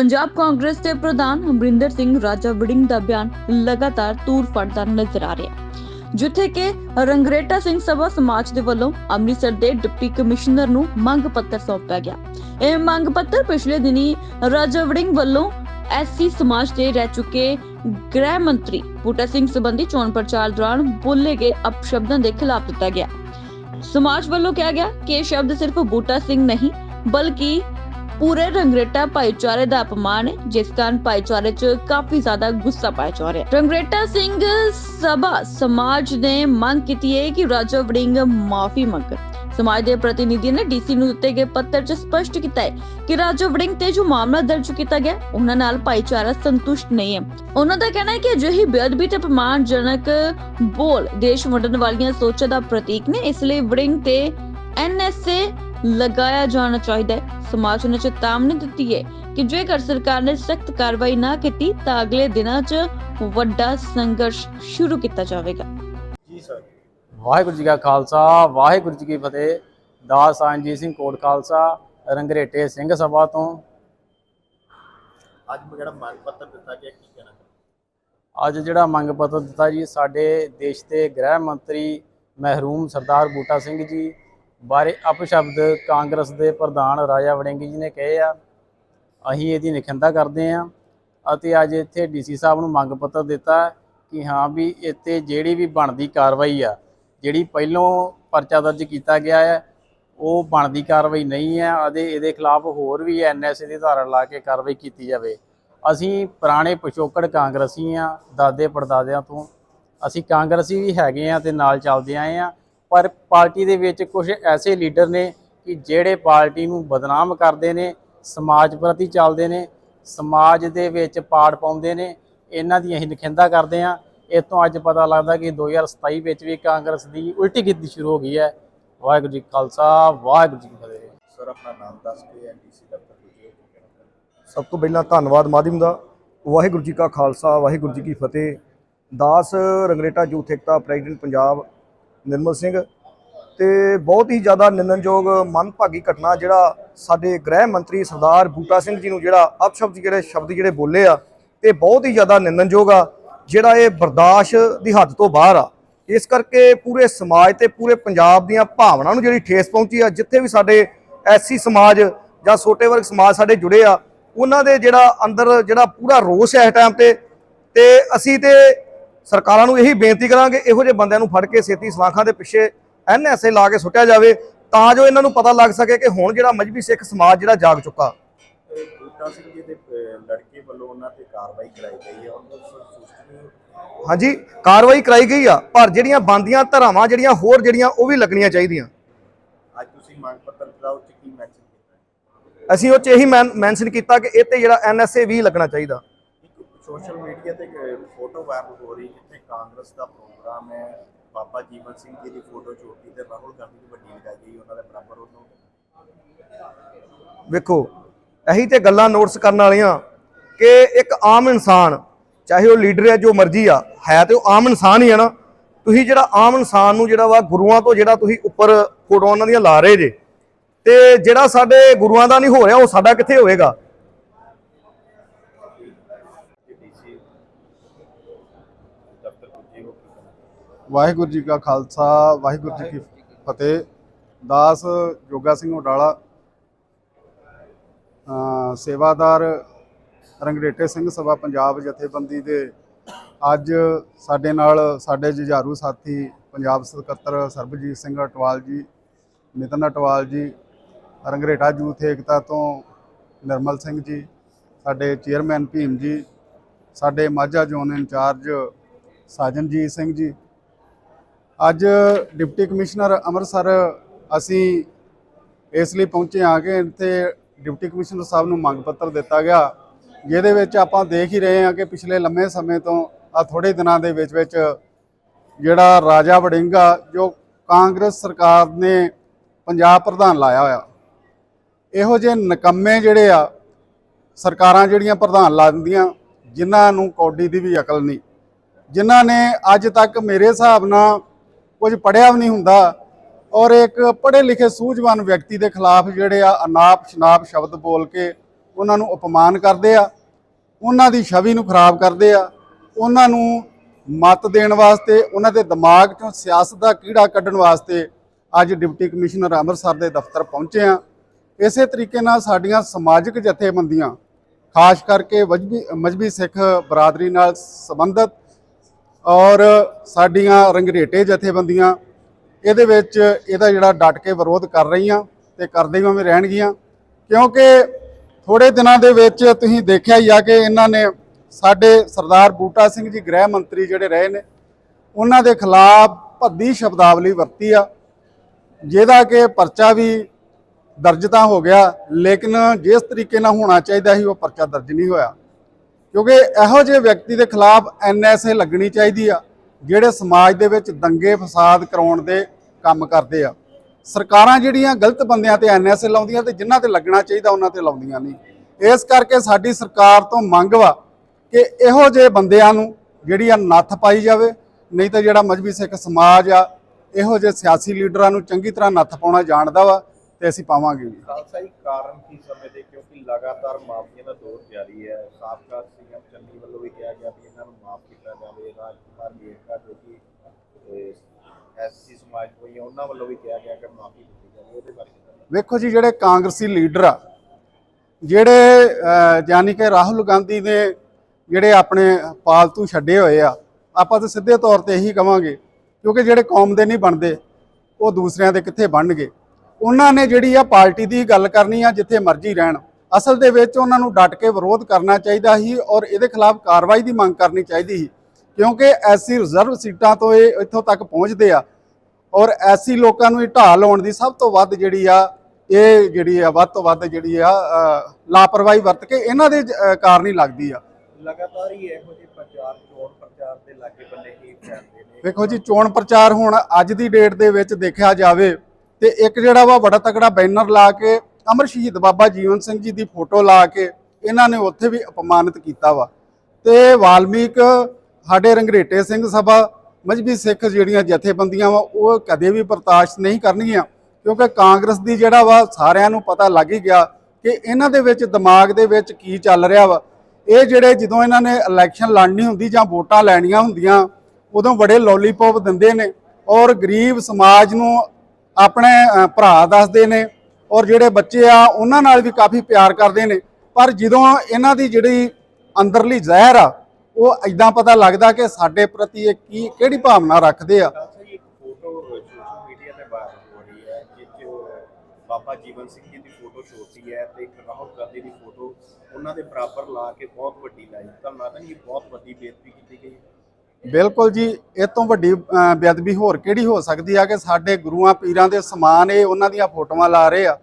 ਪੰਜਾਬ ਕਾਂਗਰਸ ਦੇ ਪ੍ਰਧਾਨ ਅਮਰਿੰਦਰ ਸਿੰਘ ਰਾਜਾ ਵੜਿੰਗ ਦਾ ਬਿਆਨ ਲਗਾਤਾਰ ਤੂਰ ਫੜਦਾ ਨਜ਼ਰ ਆ ਰਿਹਾ ਜਿੱਥੇ ਕਿ ਰੰਗਰੇਟਾ ਸਿੰਘ ਸਭਾ ਸਮਾਜ ਦੇ ਵੱਲੋਂ ਅੰਮ੍ਰਿਤਸਰ ਦੇ ਡਿਪਟੀ ਕਮਿਸ਼ਨਰ ਨੂੰ ਮੰਗ ਪੱਤਰ ਸੌਂਪਿਆ ਗਿਆ। ਇਹ ਮੰਗ ਪੱਤਰ ਪਿਛਲੇ ਦਿਨੀ ਰਾਜਾ ਵੜਿੰਗ ਵੱਲੋਂ ਐਸਸੀ ਸਮਾਜ ਦੇ ਰਹਿ ਚੁੱਕੇ ਗ੍ਰਹਿ ਮੰਤਰੀ ਬੂਟਾ ਸਿੰਘ ਸੰਬੰਧੀ ਚੋਣ ਪ੍ਰਚਾਰ ਦੌਰਾਨ ਬੋਲੇ ਗਏ ਅਪਸ਼ਬਦਾਂ ਦੇ ਖਿਲਾਫ ਦਿੱਤਾ ਗਿਆ। ਸਮਾਜ ਵੱਲੋਂ ਕਿਹਾ ਗਿਆ ਕਿ ਇਹ ਸ਼ਬਦ ਸਿਰਫ ਬੂਟਾ ਸਿੰਘ ਨਹੀਂ, ਬਲਕਿ ਪੂਰੇ ਰੰਗਰੇਟਾ ਭਾਈਚਾਰੇ ਦਾ ਅਪਮਾਨ ਹੈ, ਜਿਸ ਕਾਰਨ ਭਾਈਚਾਰੇ 'ਚ ਕਾਫੀ ਜ਼ਿਆਦਾ ਗੁੱਸਾ ਪਾਇਆ ਜਾ ਰਿਹਾ ਹੈ। ਰੰਗਰੇਟਾ ਸਿੰਘ ਸਭਾ ਸਮਾਜ ਨੇ ਮੰਗ ਕੀਤੀ ਹੈ ਕਿ ਰਾਜਾ ਵੜਿੰਗ ਮਾਫੀ ਮੰਗ। ਸਮਾਜ ਦੇ ਪ੍ਰਤੀਨਿਧੀ ਨੇ ਡੀਸੀ ਨੂੰ ਦਿੱਤੇ ਗਏ ਪੱਤਰ 'ਚ ਸਪਸ਼ਟ ਕੀਤਾ ਹੈ ਕਿ ਰਾਜਾ ਵੜਿੰਗ ਤੇ ਜੋ ਮਾਮਲਾ ਦਰਜ ਕੀਤਾ ਗਿਆ, ਉਹਨਾਂ ਨਾਲ ਭਾਈਚਾਰਾ ਸੰਤੁਸ਼ਟ ਨਹੀਂ ਹੈ। ਉਹਨਾਂ ਦਾ ਕਹਿਣਾ ਹੈ ਕਿ ਅਜਿਹੀ ਬੇਅਦਬੀ ਤੇ ਅਪਮਾਨਜਨਕ ਬੋਲ ਦੇਸ਼ ਵੰਡਣ ਵਾਲੀਆਂ ਸੋਚਾਂ ਦਾ ਪ੍ਰਤੀਕ ਨੇ, ਇਸ ਲਈ ਵੜਿੰਗ ਤੇ ਐਨਐਸਏ ਲਗਾਇਆ ਜਾਣਾ ਚਾਹੀਦਾ ਹੈ। ਸਮਾਜ ਨੇ ਚੇਤਾਵਨੀ ਦਿੱਤੀ ਹੈ ਕਿ ਜੇਕਰ ਸਰਕਾਰ ਨੇ ਸਖਤ ਕਾਰਵਾਈ ਨਾ ਕੀਤੀ ਤਾਂ ਅਗਲੇ ਦਿਨਾਂ 'ਚ ਵੱਡਾ ਸੰਘਰਸ਼ ਸ਼ੁਰੂ ਕੀਤਾ ਜਾਵੇਗਾ। ਜੀ ਸਰ। ਵਾਹਿਗੁਰੂ ਜੀ ਕਾ ਖਾਲਸਾ ਵਾਹਿਗੁਰੂ ਜੀ ਕੀ ਫਤਿਹ। ਦਾਸ ਆਨਜੀਤ ਸਿੰਘ ਕੋਟ ਖਾਲਸਾ ਰੰਗਰੇਟੇ ਸਿੰਘ ਸਭਾ ਤੋਂ। ਅੱਜ ਮੈਂ ਜਿਹੜਾ ਮੰਗ ਪੱਤਰ ਦਿੱਤਾ ਗਿਆ ਕੀ ਕਹਿਣਾ ਅੱਜ ਜਿਹੜਾ ਮੰਗ ਪੱਤਰ ਦਿੱਤਾ ਜੀ ਸਾਡੇ ਦੇਸ਼ ਦੇ ਗ੍ਰਹਿ ਮੰਤਰੀ ਮਹਿਰੂਮ ਸਰਦਾਰ ਬੂਟਾ ਸਿੰਘ ਜੀ ਬਾਰੇ ਅਪਸ਼ਬਦ ਕਾਂਗਰਸ ਦੇ ਪ੍ਰਧਾਨ ਰਾਜਾ ਵੜਿੰਗ ਜੀ ਨੇ ਕਹੇ ਆ, ਅਸੀਂ ਇਹਦੀ ਨਿਖੰਦਾ ਕਰਦੇ ਆ ਅਤੇ ਅੱਜ ਇੱਥੇ ਡੀਸੀ ਸਾਹਿਬ ਨੂੰ ਮੰਗ ਪੱਤਰ ਦਿੱਤਾ ਕਿ ਹਾਂ ਵੀ ਇੱਥੇ ਜਿਹੜੀ ਵੀ ਬਣਦੀ ਕਾਰਵਾਈ ਆ, ਜਿਹੜੀ ਪਹਿਲੋਂ ਪਰਚਾ ਦਰਜ ਕੀਤਾ ਗਿਆ ਹੈ ਉਹ ਬਣਦੀ ਕਾਰਵਾਈ ਨਹੀਂ ਹੈ ਅਤੇ ਇਹਦੇ ਖਿਲਾਫ ਹੋਰ ਵੀ ਐਨਐਸਏ ਦੀ ਧਾਰਾ ਲਾ ਕੇ ਕਾਰਵਾਈ ਕੀਤੀ ਜਾਵੇ। ਅਸੀਂ ਪੁਰਾਣੇ ਪਿਛੋਕੜ ਕਾਂਗਰਸੀ ਆ, ਦਾਦੇ ਪੜਦਾਦਿਆਂ ਤੋਂ। ਅਸੀਂ ਕਾਂਗਰਸੀ ਵੀ ਹੈਗੇ ਆ ਤੇ ਨਾਲ ਚੱਲਦੇ ਆਏ ਆ। ਪਰ ਪਾਰਟੀ ਦੇ ਵਿੱਚ ਕੁਝ ਐਸੇ ਲੀਡਰ ਨੇ ਕਿ ਜਿਹੜੇ ਪਾਰਟੀ ਨੂੰ ਬਦਨਾਮ ਕਰਦੇ ਨੇ ਸਮਾਜ ਪ੍ਰਤੀ ਚੱਲਦੇ ਨੇ ਸਮਾਜ ਦੇ ਵਿੱਚ ਪਾੜ ਪਾਉਂਦੇ ਨੇ ਇਹਨਾਂ ਦੀ ਅਸੀਂ ਨਿਖਿੰਦਾ ਕਰਦੇ ਆ ਇਸ ਤੋਂ ਅੱਜ ਪਤਾ ਲੱਗਦਾ ਕਿ 2027 ਵਿੱਚ ਵੀ ਕਾਂਗਰਸ ਦੀ ਉਲਟੀ ਗਿੱਦੀ ਸ਼ੁਰੂ ਹੋ ਗਈ ਹੈ। ਵਾਹਿਗੁਰੂ ਜੀ ਕਾ ਖਾਲਸਾ ਵਾਹਿਗੁਰੂ ਜੀ ਕੀ ਫਤਿਹ। ਸਰ ਆਪਣਾ ਨਾਮ ਦੱਸ ਕੇ ਐਨਡੀਸੀ ਦਫ਼ਤਰ ਪੁੱਜੇ ਸਭ ਤੋਂ ਪਹਿਲਾਂ ਧੰਨਵਾਦ ਮਾਧਿਅਮ ਦਾ। ਵਾਹਿਗੁਰੂ ਜੀ ਕਾ ਖਾਲਸਾ ਵਾਹਿਗੁਰੂ ਜੀ ਕੀ ਫਤਿਹ। ਦਾਸ ਰੰਗਰੇਟਾ ਯੂਥ ਏਕਤਾ ਪ੍ਰੈਜ਼ੀਡੈਂਟ ਪੰਜਾਬ ਨਿਰਮਲ ਸਿੰਘ ਤੇ ਬਹੁਤ ਹੀ ਜ਼ਿਆਦਾ ਨਿੰਦਨਯੋਗ ਮੰਦਭਾਗੀ ਘਟਨਾ ਜਿਹੜਾ ਸਾਡੇ ਗ੍ਰਹਿ ਮੰਤਰੀ ਸਰਦਾਰ ਬੂਟਾ ਸਿੰਘ ਜੀ ਨੂੰ ਜਿਹੜਾ ਅਪਸ਼ਬਦ ਜਿਹੜੇ ਸ਼ਬਦ ਜਿਹੜੇ ਬੋਲੇ ਆ ਤੇ ਬਹੁਤ ਹੀ ਜ਼ਿਆਦਾ ਨਿੰਦਨਯੋਗ ਆ, ਜਿਹੜਾ ਇਹ ਬਰਦਾਸ਼ਤ ਦੀ ਹੱਦ ਤੋਂ ਬਾਹਰ ਆ। ਇਸ ਕਰਕੇ ਪੂਰੇ ਸਮਾਜ ਤੇ ਪੂਰੇ ਪੰਜਾਬ ਦੀਆਂ ਭਾਵਨਾਵਾਂ ਨੂੰ ਜਿਹੜੀ ਠੇਸ ਪਹੁੰਚੀ ਆ, ਜਿੱਥੇ ਵੀ ਸਾਡੇ ਐਸੀ ਸਮਾਜ ਜਾਂ ਛੋਟੇ ਵਰਗ ਸਮਾਜ ਸਾਡੇ ਜੁੜੇ ਆ, ਉਹਨਾਂ ਦੇ ਜਿਹੜਾ ਅੰਦਰ ਜਿਹੜਾ ਪੂਰਾ ਰੋਸ ਹੈ ਇਸ ਟਾਈਮ ਤੇ ਤੇ ਅਸੀਂ ਤੇ ਸਰਕਾਰਾਂ ਨੂੰ ਇਹੀ ਬੇਨਤੀ ਕਰਾਂਗੇ ਇਹੋ ਜਿਹੇ ਬੰਦਿਆਂ ਨੂੰ ਫੜ ਕੇ ਛੇਤੀ ਸਲਾਖਾਂ ਦੇ ਪਿੱਛੇ ਐਨਐਸਏ ਲਾ ਕੇ ਸੁੱਟਿਆ ਜਾਵੇ ਤਾਂ ਜੋ ਇਹਨਾਂ ਨੂੰ ਪਤਾ ਲੱਗ ਸਕੇ ਕਿ ਹੁਣ ਜਿਹੜਾ ਮਜਬੀ ਸਿੱਖ ਸਮਾਜ ਜਿਹੜਾ ਜਾਗ ਚੁੱਕਾ। ਇਹ ਬੂਟਾ ਸਿੰਘ ਜੀ ਦੇ ਅਹ, ਲੜਕੇ ਵੱਲੋਂ ਉਹਨਾਂ ਤੇ ਕਾਰਵਾਈ ਕਰਾਈ ਗਈ ਹੈ ਉਹਨਾਂ ਨੂੰ ਸੁਸਤੀ ਨਹੀਂ ਹਾਂਜੀ ਕਾਰਵਾਈ ਕਰਾਈ ਗਈ ਆ ਪਰ ਜਿਹੜੀਆਂ ਬੰਦੀਆਂ ਧਰਾਵਾਂ ਜਿਹੜੀਆਂ ਹੋਰ ਜਿਹੜੀਆਂ ਉਹ ਵੀ ਲੱਗਣੀਆਂ ਚਾਹੀਦੀਆਂ। ਅੱਜ ਤੁਸੀਂ ਮੰਗ ਪੱਤਰ ਦਿੱਤਾ ਉਹ 'ਚ ਕੀ ਮੈਂਸ਼ਨ ਕੀਤਾ ਹੈ? ਅਸੀਂ ਉਹ ਚ ਇਹੀ ਮੈਂਸ਼ਨ ਕੀਤਾ ਕਿ ਇਹ ਤੇ ਜਿਹੜਾ ਐਨਐਸਏ ਵੀ ਲੱਗਣਾ ਚਾਹੀਦਾ। ਸੋਸ਼ਲ ਮੀਡੀਆ ਤੇ ਇੱਕ ਫੋਟੋ ਵਾਇਰਲ ਹੋ ਰਹੀ ਜਿੱਥੇ ਕਾਂਗਰਸ ਦਾ ਪ੍ਰੋਗਰਾਮ ਹੈ। ਬਾਬਾ ਜੀਵਨ ਸਿੰਘ ਜੀ ਦੀ ਫੋਟੋ ਛੋਟੀ ਤੇ ਰਾਹੁਲ ਗਾਂਧੀ ਦੀ ਵੱਡੀ ਲਗਾਈ ਗਈ, ਉਹਨਾਂ ਦੇ ਬਰਾਬਰ ਉਹਨੂੰ ਵੇਖੋ, ਇਹੀ ਤੇ ਗੱਲਾਂ ਨੋਟਸ ਕਰਨ ਵਾਲੀਆਂ ਕਿ ਇੱਕ ਆਮ ਇਨਸਾਨ, ਚਾਹੇ ਉਹ ਲੀਡਰ ਹੈ ਜੋ ਮਰਜ਼ੀ ਆ, ਹੈ ਤੇ ਉਹ ਆਮ ਇਨਸਾਨ ਹੀ ਆ ਨਾ, ਤੁਸੀਂ ਜਿਹੜਾ ਆਮ ਇਨਸਾਨ ਨੂੰ ਜਿਹੜਾ ਵਾ ਗੁਰੂਆਂ ਤੋਂ ਜਿਹੜਾ ਤੁਸੀਂ ਉੱਪਰ ਫੋਟੋਆਂ ਉਹਨਾਂ ਦੀਆਂ ਲਾ ਰਹੇ ਜੇ, ਤੇ ਜਿਹੜਾ ਸਾਡੇ ਗੁਰੂਆਂ ਦਾ ਨਹੀਂ ਹੋ ਰਿਹਾ, ਉਹ ਸਾਡਾ ਕਿੱਥੇ ਹੋਵੇਗਾ ਡੀਸੀ ਦਫ਼ਤਰ ਪੁੱਜੇ ਹੋ ਕੀ ਕਹਿਣਾ ਵਾਹਿਗੁਰੂ ਜੀ ਕਾ ਖਾਲਸਾ, ਵਾਹਿਗੁਰੂ ਜੀ ਕੀ ਫਤਿਹ। ਦਾਸ ਜੋਗਾ ਸਿੰਘ ਉਡਾਲਾ ਸੇਵਾਦਾਰ ਰੰਗਰੇਟੇ ਸਿੰਘ ਸਭਾ ਪੰਜਾਬ ਜਥੇਬੰਦੀ ਦੇ ਅੱਜ ਸਾਡੇ ਨਾਲ ਸਾਡੇ ਜੁਝਾਰੂ ਸਾਥੀ ਪੰਜਾਬ ਸਕੱਤਰ ਸਰਬਜੀਤ ਸਿੰਘ ਅਟਵਾਲ ਜੀ, ਨਿਤਨ ਅਟਵਾਲ ਜੀ, ਰੰਗਰੇਟਾ ਯੂਥ ਏਕਤਾ ਤੋਂ ਨਿਰਮਲ ਸਿੰਘ ਜੀ, ਸਾਡੇ ਚੇਅਰਮੈਨ ਭੀਮ ਜੀ, ਸਾਡੇ ਮਾਝਾ ਜ਼ੋਨ ਇੰਚਾਰਜ ਸਾਜਨਜੀਤ ਸਿੰਘ ਜੀ ਅੱਜ ਡਿਪਟੀ ਕਮਿਸ਼ਨਰ ਅੰਮ੍ਰਿਤਸਰ ਅਸੀਂ ਇਸ ਲਈ ਪਹੁੰਚੇ ਹਾਂ ਕਿ ਇੱਥੇ ਡਿਪਟੀ ਕਮਿਸ਼ਨਰ ਸਾਹਿਬ ਨੂੰ ਮੰਗ ਪੱਤਰ ਦਿੱਤਾ ਗਿਆ, ਜਿਹਦੇ ਵਿੱਚ ਆਪਾਂ ਦੇਖ ਹੀ ਰਹੇ ਹਾਂ ਕਿ ਪਿਛਲੇ ਲੰਮੇ ਸਮੇਂ ਤੋਂ ਆ ਥੋੜੇ ਦਿਨਾਂ ਦੇ ਵਿੱਚ ਵਿੱਚ ਜਿਹੜਾ ਰਾਜਾ ਵੜਿੰਗਾ, ਜੋ ਕਾਂਗਰਸ ਸਰਕਾਰ ਨੇ ਪੰਜਾਬ ਪ੍ਰਧਾਨ ਲਾਇਆ ਹੋਇਆ, ਇਹੋ ਜਿਹੇ ਨਕੰਮੇ ਜਿਹੜੇ ਆ, ਸਰਕਾਰਾਂ ਜਿਹੜੀਆਂ ਪ੍ਰਧਾਨ ਲਾ ਦਿੰਦੀਆਂ, ਜਿਨ੍ਹਾਂ ਨੂੰ ਕੌਡੀ ਦੀ ਵੀ ਅਕਲ ਨਹੀਂ, ਜਿਨ੍ਹਾਂ ਨੇ ਅੱਜ ਤੱਕ ਮੇਰੇ ਹਿਸਾਬ ਨਾਲ ਕੁਝ ਪੜਿਆ ਵੀ ਨਹੀਂ ਹੁੰਦਾ। ਔਰ ਇੱਕ ਪੜ੍ਹੇ ਲਿਖੇ ਸੂਝਵਾਨ ਵਿਅਕਤੀ ਦੇ ਖਿਲਾਫ ਜਿਹੜੇ ਆ ਅਨਾਪ ਸ਼ਨਾਪ ਸ਼ਬਦ ਬੋਲ ਕੇ ਉਹਨਾਂ ਨੂੰ ਅਪਮਾਨ ਕਰਦੇ ਆ। ਉਹਨਾਂ ਦੀ ਛਵੀ ਨੂੰ ਖਰਾਬ ਕਰਦੇ ਆ। ਉਹਨਾਂ ਨੂੰ ਮਤ ਦੇਣ ਵਾਸਤੇ, ਉਹਨਾਂ ਦੇ ਦਿਮਾਗ 'ਚੋਂ ਸਿਆਸਤ ਦਾ ਕੀੜਾ ਕੱਢਣ ਵਾਸਤੇ ਅੱਜ ਡਿਪਟੀ ਕਮਿਸ਼ਨਰ ਅੰਮ੍ਰਿਤਸਰ ਦੇ ਦਫ਼ਤਰ ਪਹੁੰਚੇ ਆ। ਇਸੇ ਤਰੀਕੇ ਨਾਲ ਸਾਡੀਆਂ ਸਮਾਜਿਕ ਜਥੇਬੰਦੀਆਂ, ਖਾਸ ਕਰਕੇ ਮਜਬੀ ਮਜਬੀ ਸਿੱਖ ਬਰਾਦਰੀ ਨਾਲ ਸੰਬੰਧਿਤ ਔਰ ਸਾਡੀਆਂ ਰੰਗਰੇਟੇ ਜਥੇਬੰਦੀਆਂ, ਇਹਦੇ ਵਿੱਚ ਇਹਦਾ ਜਿਹੜਾ ਡਟ ਕੇ ਵਿਰੋਧ ਕਰ ਰਹੀਆਂ ਤੇ ਕਰਦੀਆਂ ਵੀ ਰਹਿਣਗੀਆਂ। ਕਿਉਂਕਿ ਥੋੜੇ ਦਿਨਾਂ ਦੇ ਵਿੱਚ ਤੁਸੀਂ ਦੇਖਿਆ ਹੀ ਆ ਕਿ ਇਹਨਾਂ ਨੇ ਸਾਡੇ ਸਰਦਾਰ ਬੂਟਾ ਸਿੰਘ ਜੀ ਗ੍ਰਹਿ ਮੰਤਰੀ ਜਿਹੜੇ ਰਹੇ ਨੇ, ਉਹਨਾਂ ਦੇ ਖਿਲਾਫ ਭੱਦੀ ਸ਼ਬਦਾਵਲੀ ਵਰਤੀ ਆ, ਜਿਹਦਾ ਕਿ ਪਰਚਾ ਵੀ ਦਰਜ ਤਾਂ ਹੋ ਗਿਆ, ਲੇਕਿਨ ਜਿਸ ਤਰੀਕੇ ਨਾਲ ਹੋਣਾ ਚਾਹੀਦਾ ਸੀ ਉਹ ਪਰਚਾ ਦਰਜ ਨਹੀਂ ਹੋਇਆ। ਕਿਉਂਕਿ ਇਹੋ ਜਿਹੇ ਵਿਅਕਤੀ ਦੇ ਖਿਲਾਫ ਐਨਐਸਏ ਲੱਗਣੀ ਚਾਹੀਦੀ ਆ, ਜਿਹੜੇ ਸਮਾਜ ਦੇ ਵਿੱਚ ਦੰਗੇ ਫਸਾਦ ਕਰਾਉਣ ਦੇ ਕੰਮ ਕਰਦੇ ਆ। ਸਰਕਾਰਾਂ ਜਿਹੜੀਆਂ ਗਲਤ ਬੰਦਿਆਂ ਤੇ ਐਨਐਸਏ ਲਾਉਂਦੀਆਂ ਤੇ ਜਿਨ੍ਹਾਂ ਤੇ ਲੱਗਣਾ ਚਾਹੀਦਾ ਉਹਨਾਂ ਤੇ ਲਾਉਂਦੀਆਂ ਨਹੀਂ। ਇਸ ਕਰਕੇ ਸਾਡੀ ਸਰਕਾਰ ਤੋਂ ਮੰਗ ਵਾ ਕਿ ਇਹੋ ਜਿਹੇ ਬੰਦਿਆਂ ਨੂੰ ਜਿਹੜੀ ਆ ਨੱਥ ਪਾਈ ਜਾਵੇ, ਨਹੀਂ ਤਾਂ ਜਿਹੜਾ ਮਜਬੀ ਸਿੱਖ ਸਮਾਜ ਆ, ਇਹੋ ਜਿਹੇ ਸਿਆਸੀ ਲੀਡਰਾਂ ਨੂੰ ਚੰਗੀ ਤਰ੍ਹਾਂ ਨੱਥ ਪਾਉਣਾ ਜਾਣਦਾ ਵਾ। ਤੇ ਅਸੀਂ ਪਾਵਾਂਗੇ ਵੀ। ਖਾਲਸਾ ਜੀ ਕਾਰਨ ਕੀ ਸਮਝਦੇ? ਕਿਉਂਕਿ ਲਗਾਤਾਰ ਮਾਫੀਆਂ ਦਾ ਦੌਰ ਜਾਰੀ ਹੈ। ਸਾਬਕਾ ਸੀਐਮ ਚੰਨੀ ਵੱਲੋਂ ਵੀ ਕਿਹਾ ਗਿਆ ਵੀ ਇਹਨਾਂ ਨੂੰ ਮਾਫ ਕੀਤਾ ਜਾਵੇ। ਰਾਜ ਕੁਮਾਰ ਵੇਰਕਾ ਜੋ ਕਿ ਐਸਸੀ ਸਮਾਜ ਕੋਈ ਉਹਨਾਂ ਵੱਲੋਂ ਵੀ ਕਿਹਾ ਗਿਆ ਕਿ ਮਾਫੀ ਦਿੱਤੀ ਜਾਵੇ। ਉਹਦੇ ਬਾਰੇ ਕੀ? ਵੇਖੋ ਜੀ ਜਿਹੜੇ ਕਾਂਗਰਸੀ ਲੀਡਰ ਆ ਜਿਹੜੇ ਯਾਨੀ ਕਿ ਰਾਹੁਲ ਗਾਂਧੀ ਨੇ ਜਿਹੜੇ ਆਪਣੇ ਪਾਲਤੂ ਛੱਡੇ ਹੋਏ ਆ ਆਪਾਂ ਤਾਂ ਸਿੱਧੇ ਤੌਰ ਤੇ ਇਹੀ ਕਵਾਂਗੇ ਕਿਉਂਕਿ ਜਿਹੜੇ ਕੌਮ ਦੇ ਨਹੀਂ ਬਣਦੇ ਉਹ ਦੂਸਰਿਆਂ ਦੇ ਕਿੱਥੇ ਬਣਨਗੇ? ਉਹਨਾਂ ਨੇ ਜਿਹੜੀ ਆ ਪਾਰਟੀ ਦੀ ਗੱਲ ਕਰਨੀ ਆ ਜਿੱਥੇ ਮਰਜ਼ੀ ਰਹਿਣ। ਅਸਲ ਦੇ ਵਿੱਚ ਉਹਨਾਂ ਨੂੰ ਡਟ ਕੇ ਵਿਰੋਧ ਕਰਨਾ ਚਾਹੀਦਾ ਸੀ ਔਰ ਇਹਦੇ ਖਿਲਾਫ ਕਾਰਵਾਈ ਦੀ ਮੰਗ ਕਰਨੀ ਚਾਹੀਦੀ ਸੀ। ਕਿਉਂਕਿ ਐਸੀ ਰਿਜ਼ਰਵ ਸੀਟਾਂ ਤੋਂ ਇਹ ਇੱਥੋਂ ਤੱਕ ਪਹੁੰਚਦੇ ਆ ਔਰ ਐਸੀ ਲੋਕਾਂ ਨੂੰ ਇਹ ਢਾਹ ਲਾਉਣ ਦੀ ਸਭ ਤੋਂ ਵੱਧ ਜਿਹੜੀ ਆ ਇਹ ਜਿਹੜੀ ਆ ਵੱਧ ਤੋਂ ਵੱਧ ਜਿਹੜੀ ਆ ਲਾਪਰਵਾਹੀ ਵਰਤ ਕੇ ਇਹਨਾਂ ਦੇ ਕਾਰਨ ਹੀ ਲੱਗਦੀ ਆ। ਲਗਾਤਾਰ ਹੀ ਇਹੋ ਜਿਹੇ ਪ੍ਰਚਾਰ ਚੋਣ ਪ੍ਰਚਾਰ ਦੇ ਲਾਗੇ ਬੰਨੇ ਹੀ ਫੈਲਦੇ ਨੇ। ਵੇਖੋ ਜੀ ਚੋਣ ਪ੍ਰਚਾਰ ਹੁਣ ਅੱਜ ਦੀ ਡੇਟ ਦੇ ਵਿੱਚ ਦੇਖਿਆ ਜਾਵੇ ਤੇ ਇੱਕ ਜਿਹੜਾ ਵਾ ਬੜਾ ਤਕੜਾ ਬੈਨਰ ਲਾ ਕੇ ਅਮਰ ਸ਼ਹੀਦ ਬਾਬਾ ਜੀਵਨ ਸਿੰਘ ਜੀ ਦੀ ਫੋਟੋ ਲਾ ਕੇ ਇਹਨਾਂ ਨੇ ਉੱਥੇ ਵੀ ਅਪਮਾਨਿਤ ਕੀਤਾ ਵਾ। ਤੇ ਵਾਲਮੀਕ ਸਾਡੇ ਰੰਗਰੇਟੇ ਸਿੰਘ ਸਭਾ, ਮਜਬੀ ਸਿੱਖ ਜਿਹੜੀਆਂ ਜਥੇਬੰਦੀਆਂ ਵਾ, ਉਹ ਕਦੇ ਵੀ ਬਰਦਾਸ਼ਤ ਨਹੀਂ ਕਰਨਗੀਆਂ, ਕਿਉਂਕਿ ਕਾਂਗਰਸ ਦੀ ਜਿਹੜਾ ਵਾ ਸਾਰਿਆਂ ਨੂੰ ਪਤਾ ਲੱਗ ਹੀ ਗਿਆ ਕਿ ਇਹਨਾਂ ਦੇ ਵਿੱਚ ਦਿਮਾਗ ਦੇ ਵਿੱਚ ਕੀ ਚੱਲ ਰਿਹਾ ਵਾ। ਇਹ ਜਿਹੜੇ ਜਦੋਂ ਇਹਨਾਂ ਨੇ ਇਲੈਕਸ਼ਨ ਲੜਨੀ ਹੁੰਦੀ ਜਾਂ ਵੋਟਾਂ ਲੈਣੀਆਂ ਹੁੰਦੀਆਂ, ਉਦੋਂ ਬੜੇ ਲੋਲੀਪੌਪ ਦਿੰਦੇ ਨੇ ਔਰ ਗਰੀਬ ਸਮਾਜ ਨੂੰ ਆਪਣੇ ਅ, ਭਰਾ ਦੱਸਦੇ ਨੇ ਔਰ ਜਿਹੜੇ ਬੱਚੇ ਆ ਉਹਨਾਂ ਨਾਲ ਵੀ ਕਾਫੀ ਪਿਆਰ ਕਰਦੇ ਨੇ। ਪਰ ਜਦੋਂ ਇਹਨਾਂ ਦੀ ਜਿਹੜੀ ਅੰਦਰਲੀ ਜ਼ਹਿਰ ਆ ਉਹ ਇਦਾਂ ਪਤਾ ਲੱਗਦਾ ਕਿ ਸਾਡੇ ਪ੍ਰਤੀ ਇਹ ਕੀ ਕਿਹੜੀ ਭਾਵਨਾ ਰੱਖਦੇ ਆ। ਖਾਲਸਾ ਜੀ ਇੱਕ ਫੋਟੋ ਸੋਸ਼ਲ ਮੀਡੀਆ ਤੇ ਵਾਇਰਲ ਹੋ ਰਹੀ ਹੈ ਜਿਸ 'ਚ ਬਾਬਾ ਜੀਵਨ ਸਿੰਘ ਜੀ ਦੀ ਫੋਟੋ ਛੋਟੀ ਹੈ ਤੇ ਇੱਕ ਰਾਹੁਲ ਗਾਂਧੀ ਦੀ ਫੋਟੋ ਉਹਨਾਂ ਦੇ ਬਰਾਬਰ ਲਾ ਕੇ ਬਹੁਤ ਵੱਡੀ ਲਾਈ। ਤਾਂ ਲੱਗਦਾ ਨਹੀਂ ਇਹ ਬਹੁਤ ਵੱਡੀ ਬੇਇੱਜ਼ਤੀ ਕੀਤੀ ਗਈ। ਹੈ ਬਿਲਕੁਲ ਜੀ, ਇਹ ਤੋਂ ਵੱਡੀ ਬੇਅਦਬੀ ਹੋਰ ਕਿਹੜੀ ਹੋ ਸਕਦੀ ਆ ਕਿ ਸਾਡੇ ਗੁਰੂਆਂ ਪੀਰਾਂ ਦੇ ਸਮਾਨ ਇਹ ਉਹਨਾਂ ਦੀਆਂ ਫੋਟੋਆਂ ਲਾ ਰਹੇ ਆ?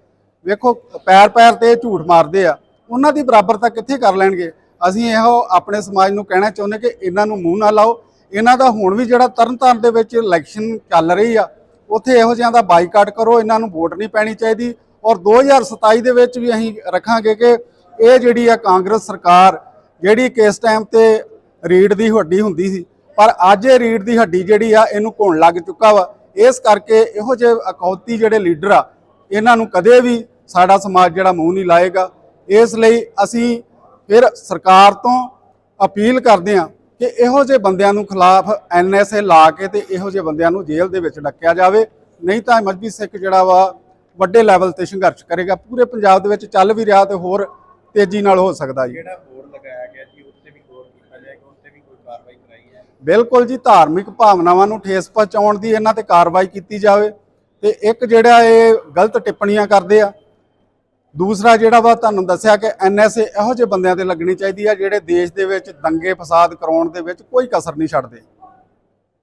ਵੇਖੋ, ਪੈਰ ਪੈਰ ਤੇ ਝੂਠ ਮਾਰਦੇ ਆ। ਉਹਨਾਂ ਦੀ ਬਰਾਬਰਤਾ ਕਿੱਥੇ ਕਰ ਲੈਣਗੇ? ਅਸੀਂ ਇਹੋ ਆਪਣੇ ਸਮਾਜ ਨੂੰ ਕਹਿਣਾ ਚਾਹੁੰਦੇ ਕਿ ਇਹਨਾਂ ਨੂੰ ਮੂੰਹ ਨਾ ਲਾਓ। ਇਹਨਾਂ ਦਾ ਹੁਣ ਵੀ ਜਿਹੜਾ ਤਰਨਤਾਰਨ ਦੇ ਵਿੱਚ ਇਲੈਕਸ਼ਨ ਚੱਲ ਰਹੀ ਆ, ਉੱਥੇ ਇਹੋ ਜਿਹਾਂ ਦਾ ਬਾਈਕਾਟ ਕਰੋ, ਇਹਨਾਂ ਨੂੰ ਵੋਟ ਨਹੀਂ ਪੈਣੀ ਚਾਹੀਦੀ। ਔਰ 2027 ਦੇ ਵਿੱਚ ਵੀ ਅਸੀਂ ਰੱਖਾਂਗੇ ਕਿ ਇਹ ਜਿਹੜੀ ਆ ਕਾਂਗਰਸ ਸਰਕਾਰ, ਜਿਹੜੀ ਕਿਸ ਟਾਈਮ ਤੇ ਰੀੜ ਦੀ ਹੱਡੀ ਹੁੰਦੀ ਸੀ ਪਰ ਅੱਜ ਇਹ ਰੀੜ ਦੀ ਹੱਡੀ ਜਿਹੜੀ ਆ, ਇਹਨੂੰ ਘੁਣ ਲੱਗ ਚੁੱਕਾ ਵਾ। ਇਸ ਕਰਕੇ ਇਹੋ ਜਿਹੇ ਅਕੌਤੀ ਜਿਹੜੇ ਲੀਡਰ ਆ, ਇਹਨਾਂ ਨੂੰ ਕਦੇ ਵੀ ਸਾਡਾ ਸਮਾਜ ਜਿਹੜਾ ਮੂੰਹ ਨਹੀਂ ਲਾਏਗਾ। ਇਸ ਲਈ ਅਸੀਂ ਫਿਰ ਸਰਕਾਰ ਤੋਂ ਅਪੀਲ ਕਰਦੇ ਹਾਂ ਕਿ ਇਹੋ ਜਿਹੇ ਬੰਦਿਆਂ ਨੂੰ ਖਿਲਾਫ ਐਨਐਸਏ ਲਾ ਕੇ ਤੇ ਇਹੋ ਜਿਹੇ ਬੰਦਿਆਂ ਨੂੰ ਜੇਲ੍ਹ ਦੇ ਵਿੱਚ ਡੱਕਿਆ ਜਾਵੇ। ਨਹੀਂ ਤਾਂ ਮਜਬੀ ਸਿੱਖ ਜਿਹੜਾ ਵਾ, ਵੱਡੇ ਲੈਵਲ ਤੇ ਸੰਘਰਸ਼ ਕਰੇਗਾ। ਪੂਰੇ ਪੰਜਾਬ ਦੇ ਵਿੱਚ ਚੱਲ ਵੀ ਰਿਹਾ ਤੇ ਹੋਰ ਤੇਜ਼ੀ ਨਾਲ ਹੋ ਸਕਦਾ ਜੀ। ਜਿਹੜਾ ਬੋਰਡ ਲਗਾਇਆ ਗਿਆ ਜੀ ਉਸ ਤੇ ਵੀ ਗੌਰ ਕੀਤਾ ਜਾਏਗਾ ਉਸ ਤੇ ਵੀ ਕੋਈ ਕਾਰਵਾਈ ਕਰਾਈ ਹੈ ਬਿਲਕੁਲ ਜੀ, ਧਾਰਮਿਕ ਭਾਵਨਾਵਾਂ ਨੂੰ ਠੇਸ ਪਹੁੰਚਾਉਣ ਦੀ ਇਹਨਾਂ ਤੇ ਕਾਰਵਾਈ ਕੀਤੀ ਜਾਵੇ ਤੇ ਇੱਕ ਜਿਹੜਾ ਇਹ ਗਲਤ ਟਿੱਪਣੀਆਂ ਕਰਦੇ ਆ, ਦੂਸਰਾ ਜਿਹੜਾ ਵਾ ਤੁਹਾਨੂੰ ਦੱਸਿਆ ਕਿ ਐਨਐਸਏ ਇਹੋ ਜਿਹੇ ਬੰਦਿਆਂ ਤੇ ਲੱਗਣੀ ਚਾਹੀਦੀ ਆ ਜਿਹੜੇ ਦੇਸ਼ ਦੇ ਵਿੱਚ ਦੰਗੇ ਫਸਾਦ ਕਰਾਉਣ ਦੇ ਵਿੱਚ ਕੋਈ ਕਸਰ ਨਹੀਂ ਛੱਡਦੇ।